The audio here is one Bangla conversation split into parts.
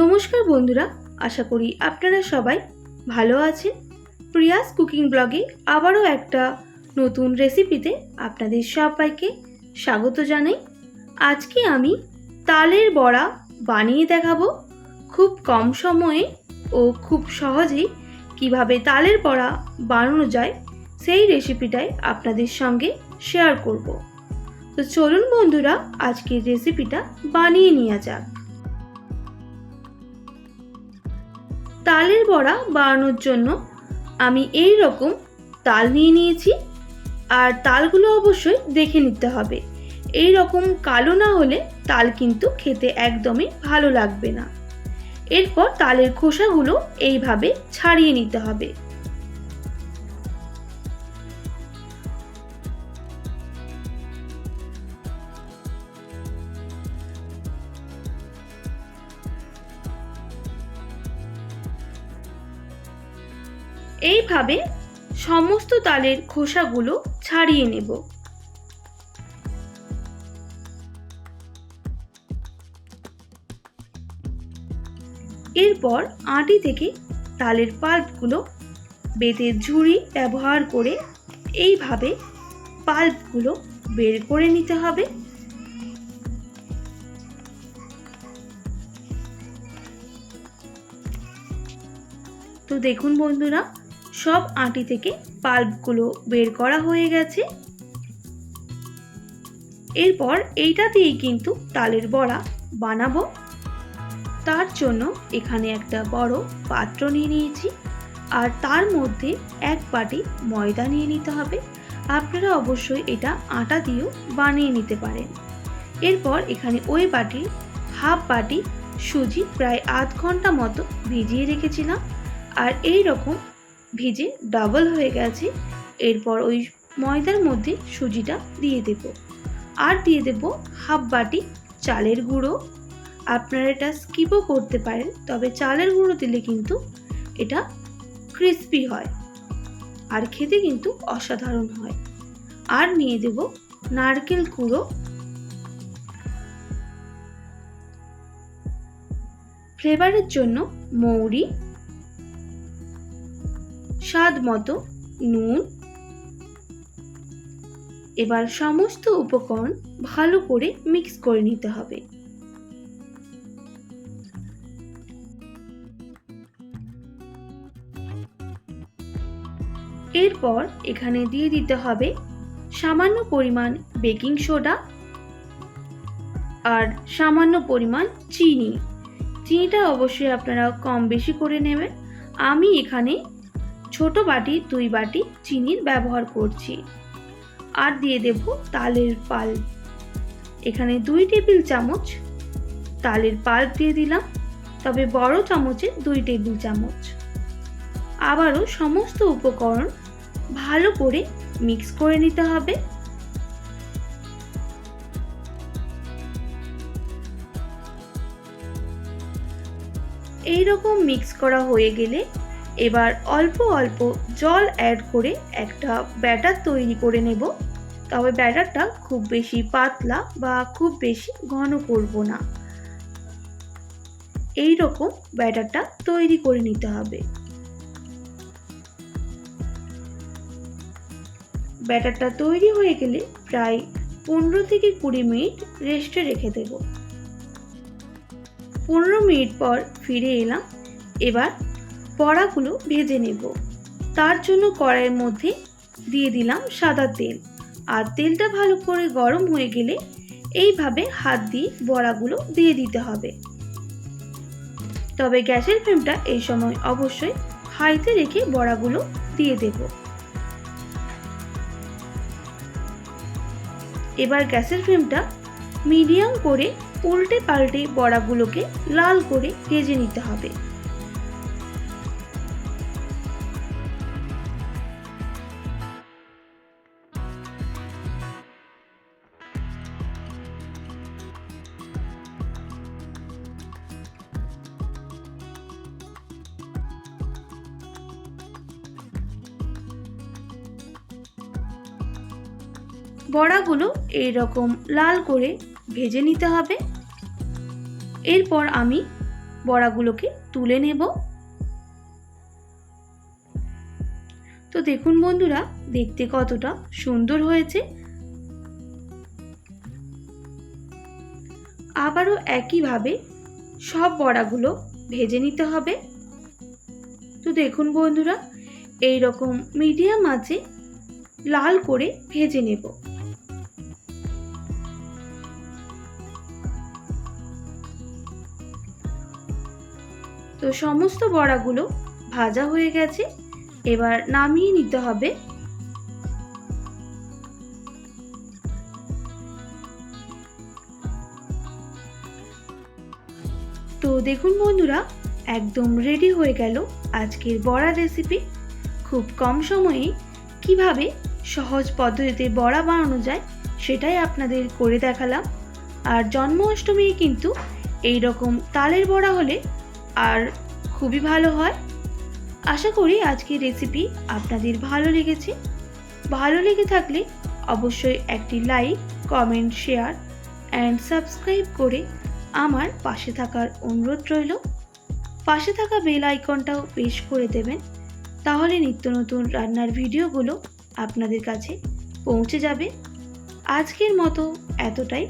নমস্কার বন্ধুরা, আশা করি আপনারা সবাই ভালো আছেন। প্রিয়াস কুকিং ব্লগে আবারও একটা নতুন রেসিপিতে আপনাদের সবাইকে স্বাগত জানাই। আজকে আমি তালের বড়া বানিয়ে দেখাবো খুব কম সময়ে ও খুব সহজেই কীভাবে তালের বড়া বানানো যায় সেই রেসিপিটাই আপনাদের সঙ্গে শেয়ার করব। তো চলুন বন্ধুরা, আজকের রেসিপিটা বানিয়ে নেওয়া যাক। তালের বড়া বানানোর জন্য আমি এই রকম তাল নিয়ে নিয়েছি। আর তালগুলো অবশ্যই দেখে নিতে হবে। এই রকম কালো না হলে তাল কিন্তু খেতে একদমই ভালো লাগবে না। এরপর তালের খোসাগুলো এইভাবে ছাড়িয়ে নিতে হবে। এইভাবে সমস্ত তালের খোসাগুলো ছাড়িয়ে নেব। এরপর আটি থেকে তালের পাল্পগুলো বেতের ঝুড়ি ব্যবহার করে এইভাবে পাল্পগুলো বের করে নিতে হবে। তো দেখুন বন্ধুরা সব আটি থেকে পাল্পগুলো বের করা হয়ে গেছে। এরপর এইটা দিয়েই কিন্তু তালের বড়া বানাবো। তার জন্য এখানে একটা বড় পাত্র নিয়ে নিয়েছি। আর তার মধ্যে এক বাটি ময়দা নিয়ে নিতে হবে। আপনারা অবশ্যই এটা আটা দিয়েও বানিয়ে নিতে পারেন। এরপর এখানে ওই বাটির হাফ বাটি সুজি প্রায় আধ ঘণ্টা মতো ভিজিয়ে রেখেছিলাম। আর এই রকম ভিজে ডাবল হয়ে গেছে। এরপর ওই ময়দার মধ্যে সুজিটা দিয়ে দেব। আর দিয়ে দেব হাফ বাটি চালের গুঁড়ো। আপনারা এটা স্কিপও করতে পারেন, তবে চালের গুঁড়ো দিলে কিন্তু এটা ক্রিস্পি হয় আর খেতে কিন্তু অসাধারণ হয়। আর নিয়ে দেব নারকেল গুঁড়ো ফ্লেভারের জন্য মৌরি। স্বাদ মতো নুন। এবার সমস্ত উপকরণ ভালো করে মিক্স করে নিতে হবে। এরপর এখানে দিয়ে দিতে হবে সামান্য পরিমাণ বেকিং সোডা আর সামান্য পরিমাণ চিনি। চিনিটা অবশ্যই আপনারা কম বেশি করে নেবেন। আমি এখানে ছোট বাটি, দুই বাটি চিনির ব্যবহার করছি। আর দিয়ে দেব তালের পাল্প এখানে দুই টেবিল চামচ তালের পাল্প দিয়ে দিলাম, তবে বড় চামচে দুই টেবিল চামচ। আবারও সমস্ত উপকরণ ভালো করে মিক্স করে নিতে হবে। এই রকম মিক্স করা হয়ে গেলে এবার অল্প অল্প জল অ্যাড করে একটা ব্যাটার তৈরি করে নেব। তবে ব্যাটারটা খুব বেশি পাতলা বা খুব বেশি ঘন করব না। এই রকম ব্যাটারটা তৈরি করে নিতে হবে। ব্যাটারটা তৈরি হয়ে গেলে প্রায় পনেরো থেকে কুড়ি মিনিট রেস্টে রেখে দেব। পনেরো মিনিট পর ফিরে এলাম। এবার বড়াগুলো ভেজে নেব। তার জন্য কড়াইয়ের মধ্যে দিয়ে দিলাম সাদা তেল। আর তেলটা ভালো করে গরম হয়ে গেলে এইভাবে হাত দিয়ে বড়াগুলো দিয়ে দিতে হবে। তবে গ্যাসের ফ্লেমটা এই সময় অবশ্যই হাইতে রেখে বড়াগুলো দিয়ে দেব। এবার গ্যাসের ফ্লেমটা মিডিয়াম করে উল্টে পাল্টে বড়াগুলোকে লাল করে ভেজে নিতে হবে। বড়াগুলো এইরকম লাল করে ভেজে নিতে হবে। এরপর আমি বড়াগুলোকে তুলে নেব। তো দেখুন বন্ধুরা, দেখতে কতটা সুন্দর হয়েছে। আবারও একইভাবে সব বড়াগুলো ভেজে নিতে হবে। তো দেখুন বন্ধুরা এই রকম মিডিয়াম আঁচে লাল করে ভেজে নেব। তো সমস্ত বড়াগুলো ভাজা হয়ে গেছে। এবার নামিয়ে নিতে হবে। তো দেখুন বন্ধুরা, একদম রেডি হয়ে গেল আজকের বড়া রেসিপি খুব কম সময়ে কীভাবে সহজ পদ্ধতিতে বড়া বানানো যায় সেটাই আপনাদের করে দেখালাম। আর জন্মাষ্টমী কিন্তু এই রকম তালের বড়া হলে আর খুবই ভালো হয়। আশা করি আজকের রেসিপি আপনাদের ভালো লেগেছে। ভালো লেগে থাকলে অবশ্যই একটি like comment share and subscribe করে আমার পাশে থাকার অনুরোধ রইল। পাশে থাকা বেল আইকনটাও পেশ করে দেবেন। তাহলে নিত্য নতুন রান্নার ভিডিওগুলো আপনাদের কাছে পৌঁছে যাবে। আজকের মতো এতটাই।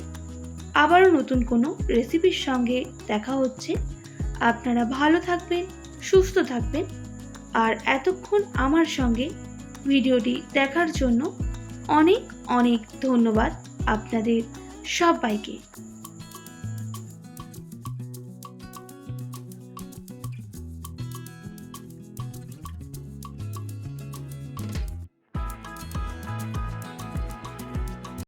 আবারও নতুন কোনো রেসিপির সঙ্গে দেখা হচ্ছে। আপনারা ভালো থাকবেন, সুস্থ থাকবেন আর এতক্ষণ আমার সঙ্গে ভিডিওটি দেখার জন্য অনেক অনেক ধন্যবাদ আপনাদের সবাইকে।